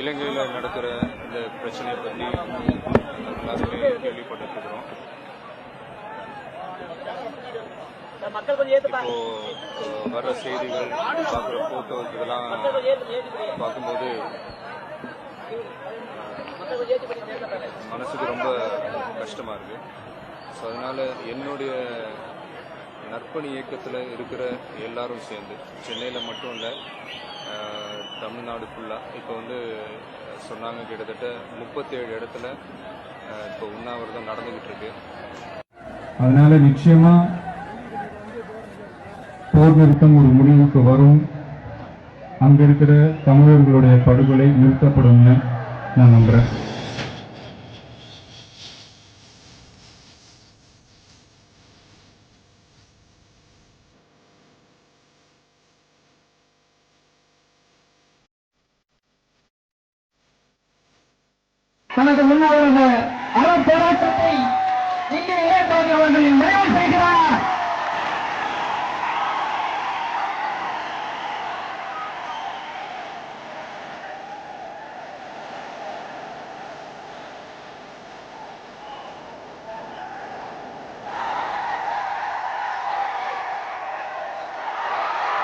இலங்கையில் நடக்கிற இந்த பிரச்சனையை பற்றி எல்லாருமே கேள்விப்பட்டு இருக்கிறோம் மக்கள் கொஞ்சம் ஏத்து இப்போ வர்ற செய்திகள் பார்க்குற போட்டோஸ் இதெல்லாம் பார்க்கும்போது மனசுக்கு ரொம்ப கஷ்டமா இருக்கு. ஸோ அதனால என்னுடைய நற்பணி இயக்கத்தில் இருக்கிற எல்லாரும் சேர்ந்து சென்னையில் மட்டும் இல்லை தமிழ்நாடு ஃபுல்லாக இப்போ வந்து சொன்னாங்க கிட்டத்தட்ட முப்பத்தேழு இடத்துல இப்போ உண்ணாவிரதம் நடந்துகிட்டு இருக்கு. அதனால நிச்சயமா போர் நிறுத்தம் ஒரு முடிவுக்கு வரும். அங்க இருக்கிற தமிழர்களுடைய படுகொலை நிறுத்தப்படும்னு நான் நம்புறேன். தனது உண்ணாவிரத அறப்போராட்டத்தை